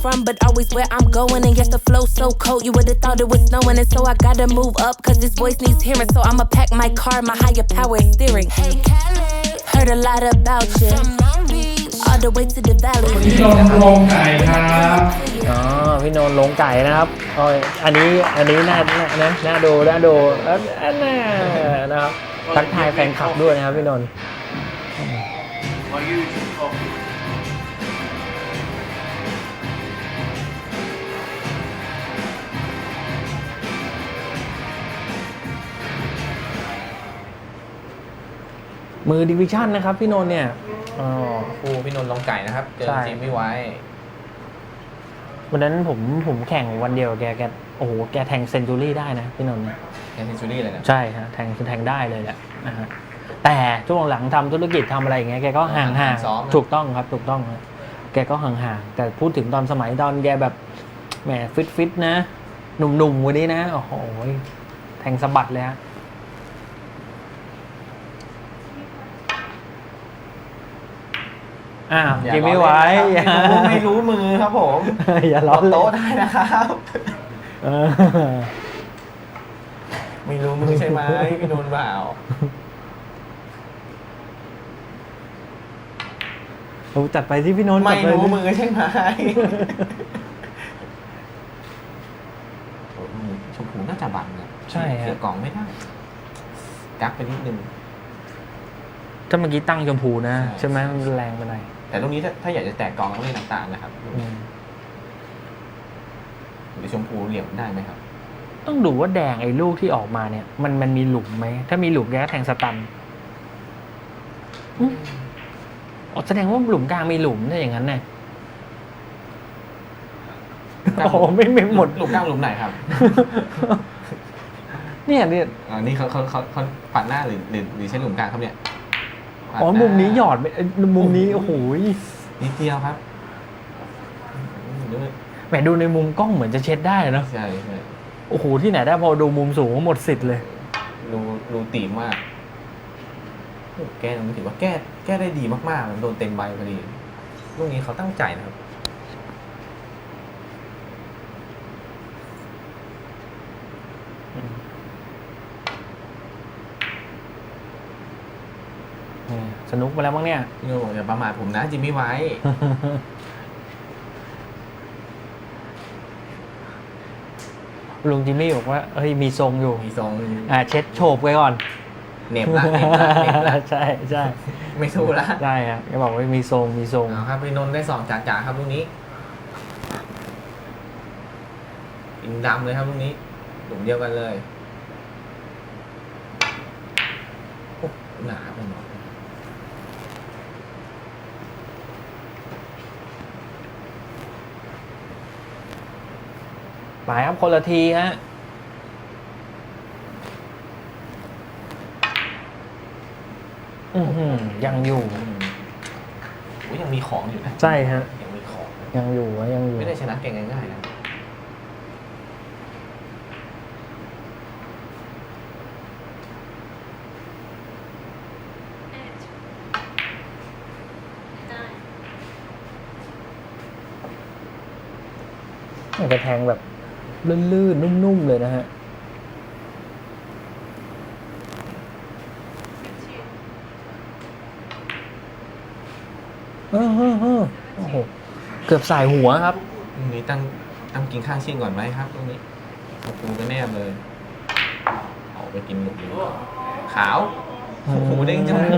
from, but always where I'm going. And yes, the flow so cold, you would've thought it was snowing. And so I gotta move up, cause this voice needs hearing. So I'ma pack my car, my higher power is steering. Hey, Callie, heard a lot about you. From Long Beach, all the way to the valley. พี่นนท์โรงไก่ครับอ๋อพี่นนท์ลงไก่นะครับโอ้ยอันนี้อันนี้น่าน่านะน่าดูน่าดูเอันอันน่านะครับทักทายแฟนคลับด้วยนะครับพี่นนท์ มือดิวิชั่นนะครับ พี่นนท์เนี่ยอ๋อครูพี่นนท์ลองไก่นะครับ เจอใช่จิมไม่ไว้ วันนั้นผมผมแข่งวันเดียวกับแกแกโอ้โหแกแทงเซนจูรี่ได้นะพี่นนท์เนี่ยแอนเซนจูรี่เลยนะใช่ฮะแทงแทงได้เลยแหละนะฮะแต่ช่วงหลังทำธุรกิจทำอะไรอย่างเงี้ยแกก็ห่างห่างๆถูกต้องครับ ถูกต้องครับแกก็ห่างห่างๆแต่พูดถึงตอนสมัยตอนแกแบบแหมฟิตฟิตๆนะ หนุ่มๆวันนี้นะโอ้โหแทงสะบัดเลยฮะ อ้าวอย่ายิงไม่ไหวล้อเล่นนะครับไม่รู้ไม่รู้มือครับผมอย่าล้อล็อกเล่นโต๊ะได้นะครับ เออไม่รู้มือใช่ไหมพี่นนท์เปล่าโอ้จัดไปที่พี่นนท์ไม่จัดปรู้ที่มือใช่ไหมโอ้ยมือชมพูน่าจะบังนะใช่ฮะเกี่ยวกล่องไม่ได้กักไปนิดนึง ถ้าเมื่อกี้ตั้งชมพูนะ ใช่ ใช่ไหมมันแรงไปหน่อย แต่ตรงนี้ถ้าถ้าอยากจะแตกกล่องต้องเล่นต่างๆนะครับอืมหรือชมพูเหลี่ยมได้ไหมครับ ต้องดูว่าแดงไอ้ลูกที่ออกมาเนี่ย มันมันมีหลุมไหม ถ้ามีหลุมแกก็แทงสตันอืมอ๋อแสดงว่าหลุมกลางมีหลุมถ้าอย่างนั้นเนี่ยโอ้โหไม่ไม่หมด หลุมกลางหลุมไหนครับเนี่ยเนี่ย อ่านี่เขาเขาเขาเขาปัดหน้าหรือหรือหรือใช้หลุมกลางครับเนี่ย ปัดอ๋อหามุมนี้หยอดไปเอ้ยมุมนี้ โอ้โหนิดเดียวครับดูแหมดูในมุมกล้องเหมือนจะเช็ดได้เนอะใช่ใช่โอ้โห ที่ไหนได้พอดูมุมสูงหมดสิทธิ์เลย รูรูตีมมากโอ้แก้ตรงนี้ถือว่าแก้ แก้ได้ดีมากๆมันโดนเต็มใบพอดีลูกนี้เขาตั้งใจนะครับ นี่ สนุกไปแล้วมั้งเนี่ยพี่โน่บอกอย่าประมาทผมนะจิมมี่ไว้ ลุงจิมมี่บอกว่าเฮ้ยมีทรงอยู่ มีทรงอ่าเช็ดโฉบไว้ก่อนเหน็บละเหน็บละเหน็บละใช่ใช่ไม่สู้ละใช่ครับแกบอกว่ามีทรงมีทรงเอาครับพี่นนท์ได้สองจ่าจ่าครับลูกนี้อินดำเลยครับลูกนี้หลุมเดียวกันเลยโอ้หนาไปหน่อย ไปครับคนละทีฮะอือหือยังอยู่อืมโอ้ยยังมีของอยู่นะใช่ฮะ ยังมีของ ยังอยู่อะยังอยู่ ไม่ได้ชนะเก่งง่ายๆนะมันจะแทงแบบ ลื่นๆ นุ่ม ๆ เลยนะฮะ เออเออเออโอ้โห เกือบสายหัวครับ ตรงนี้ตั้งตั้งกินข้างเชี่ยงก่อนไหมครับ ตรงนี้ประตูก็แนบเลยเอาไปกินหมดเลยขาวโอ้โหเด้งจังเลย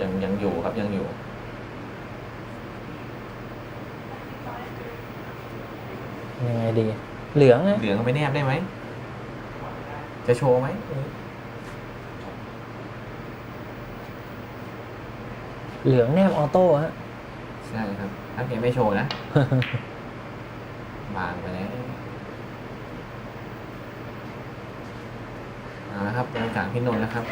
ยังยังอยู่ครับยังอยู่ ยังไงดี เหลืองนะเหลืองเอาไปแนบได้ไหม จะโชว์ไหม เหลืองแนบออโต้ฮะ ใช่ครับ ถ้าเกมไม่โชว์นะ บางไปแล้วเอาละครับบรรยากาศพี่นนท์แล้วครับ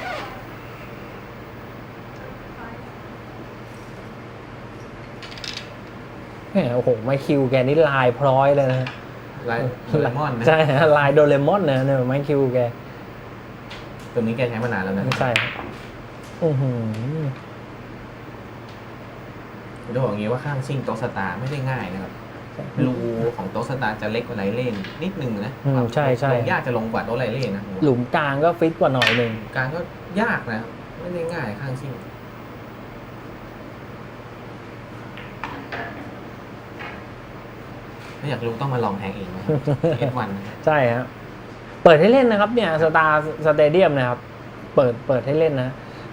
แหมโอ้โห ไมคิวแกนี่ลายพร้อยเลยนะฮะ ไลโดเรมอนนะใช่ฮะลายโดเรมอนนะเนี่ยไมคิวแกตัวนี้แกใช้มานานแล้วนะไม่ใช่ครับอือหือผมจะบอกอย่างนี้ว่าข้างซิ่งโต๊ะสตาร์ไม่ได้ง่ายนะครับรูของโต๊ะสตาร์จะเล็กกว่าไรเล่นนิดนึงนะอืมใช่ใช่ลงยากจะลงกว่าโต๊ะไรเล่นนะหลุมกลางก็ฟิตกว่าหน่อยหนึ่ง การก็ยากนะครับไม่ได้ง่ายข้างซิ่ง ถ้าอยากรู้ต้องมาลองแทงเองนะครับเอฟวันใช่ครับเปิดให้เล่นนะครับ เนี่ยสตาร์สเตเดียมนะครับ เปิดเปิดให้เล่นนะ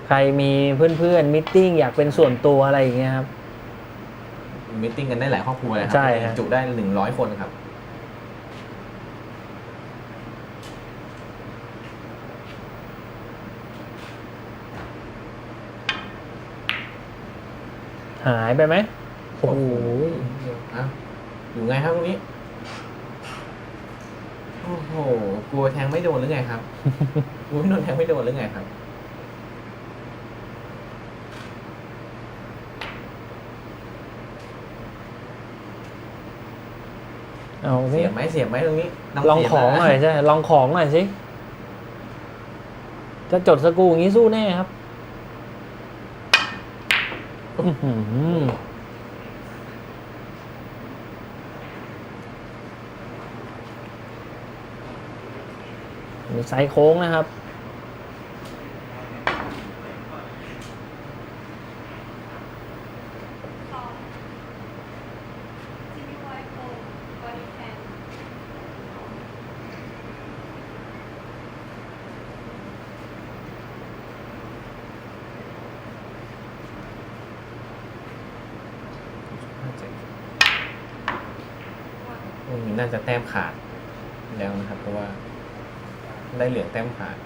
ใครมีเพื่อนๆมิทติ้งอยากเป็นส่วนตัวอะไรอย่างเงี้ยครับมิทติ้งกันได้หลายครอบครัวเลยครัใช่ฮะ จุได้หนึ่งร้อยคนครับ หายไปไหมโอ้โห อ้าว อยู่ไงครับตรงนี้ โอ้โห กลัวแทงไม่โดนหรือไงครับ กลัวโดนแทงไม่โดนหรือไงครับ เอาเสีสิยบไหมเสียบไหมตรงนี้ต้ลองเสียบของนะหน่อยใช่ลองของหน่อยสิจะจดสกรูอย่างนี้สู้แน่ครับอื้อหือ มีไซโค้งนะครับ น่าจะแต้มขาดแล้วนะครับ เพราะว่า ได้เหลืองแต้มขาด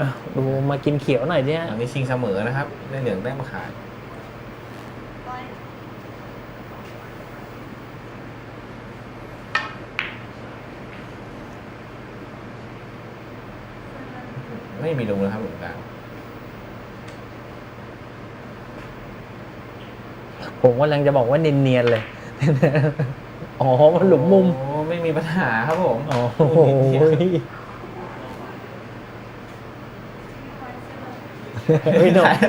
อะดูมากินเขียวหน่อยเนี่ยอันนี้ชิงเสมอนะครับ ได้เหลืองแต้มขาดไม่มีลงนะครับหลวงกลางผมกำลังจะบอกว่าเนียนๆเลย อ๋อ มันหลุมมุมโอ้ ไม่มีปัญหาครับผมอ๋อโอ้โหพี่นนท์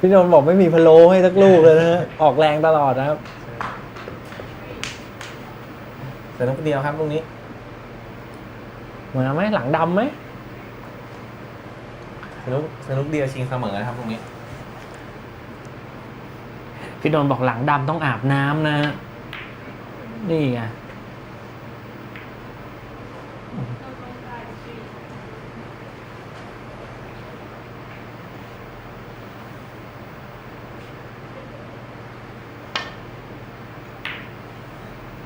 พี่นนท์บอกไม่มีพะโล้ให้สักลูกเลยนะฮะออกแรงตลอดนะครับสนุกเดียวครับตรงนี้ เหมือนไหมหลังดำไหมสนุกสนุกเดียวชิงเสมอนะครับตรงนี้ พี่นนท์บอกหลังดำต้องอาบน้ำนะ นี่ไง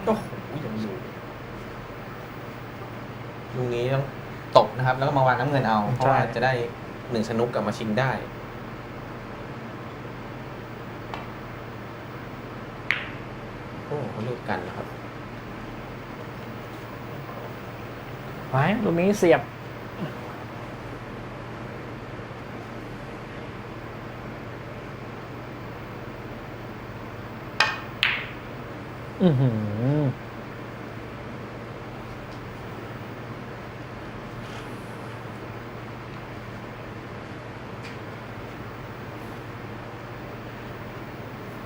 โอ้โหยังอยู่ลูกนี้ต้องตกนะครับ แล้วก็มาวางน้ำเงินเอา เพราะว่าใช่จะได้หนึ่งสนุกกลับมาชิงได้ โอ้เขาลูกกันนะครับ ไว้ตรงนี้เสียบ อือหือ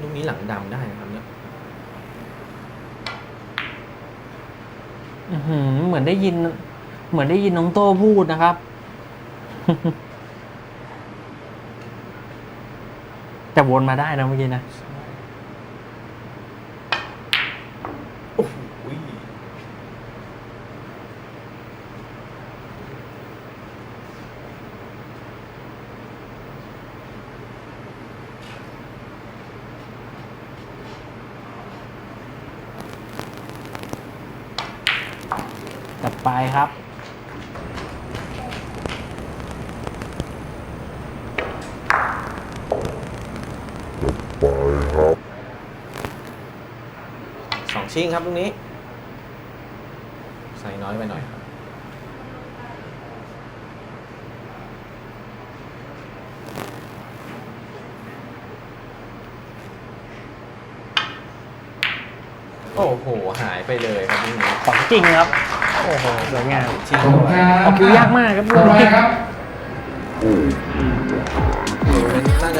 ลูกนี้หลังดำได้นะครับเนี่ยอือหือเหมือนได้ยิน เหมือนได้ยินน้องโต้พูดนะครับ แต่วนมาได้นะเมื่อกี้นะโอ้โหจัดไปครับ สองชิ้นครับตรงนี้ ใส่น้อยไปหน่อยโอ้โห หายไปเลยครับตรงนี้ของจริงครับ โอ้โหสวยงามชิ่งเข้าไปออคิวยากมากครับลูกนี้นน่าจ